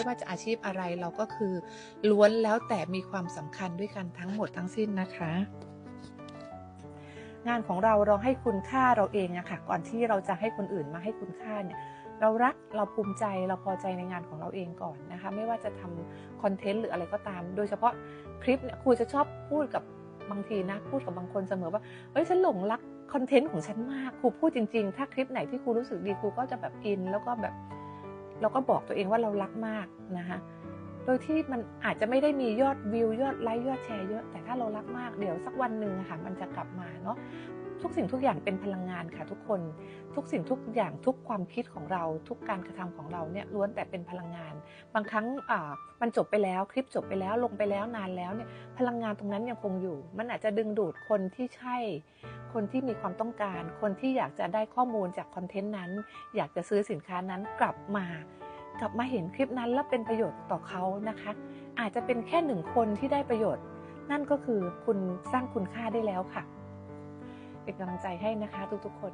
ไม่ว่าจะอาชีพอะไรเราก็คือล้วนแล้วแต่มีความสำคัญด้วยกันทั้งหมดทั้งสิ้นนะคะ งานของเราเราให้คุณค่าเราเองอะค่ะก่อนที่เราจะให้คนอื่นมาให้คุณค่าเนี่ยเรารักเราภูมิใจเราพอใจในงานของเราเองก่อนนะคะ ไม่ว่าจะทำคอนเทนต์หรืออะไรก็ตาม โดยเฉพาะคลิปเนี่ยครูจะชอบพูดกับบางทีนะพูดกับบางคนเสมอว่าเอ้ยฉันหลงรักคอนเทนต์ของฉันมากครูพูดจริง ๆ ถ้าคลิปไหนที่ครูรู้สึกดีครูก็จะแบบอินแล้วก็แบบ เราก็บอกตัวเองว่าเรารักมากนะคะ โดยที่มันอาจจะไม่ได้มียอดวิวยอดไลค์ยอดแชร์เยอะ แต่ถ้าเรารักมากเดี๋ยวสักวันหนึ่งอะค่ะ มันจะกลับมาเนาะทุกสิ่งทุกอย่างเป็นพลังงานค่ะทุกคน ทุกสิ่งทุกอย่างทุกความคิดของเรา ทุกการกระทำของเราเนี่ยล้วนแต่เป็นพลังงาน บางครั้งอ่ามันจบไปแล้วคลิปจบไปแล้วลงไปแล้วนานแล้วเนี่ยพลังงานตรงนั้นยังคงอยู่ มันอาจจะดึงดูดคนที่ใช่ คนที่มีความต้องการ คนที่อยากจะได้ข้อมูลจากคอนเทนต์นั้น อยากจะซื้อสินค้านั้นกลับมา กลับมาเห็นคลิปนั้นแล้วเป็นประโยชน์ต่อเขานะคะ อาจจะเป็นแค่หนึ่งคนที่ได้ประโยชน์ นั่นก็คือคุณสร้างคุณค่าได้แล้วค่ะ เป็นกำลังใจให้นะคะทุกๆคน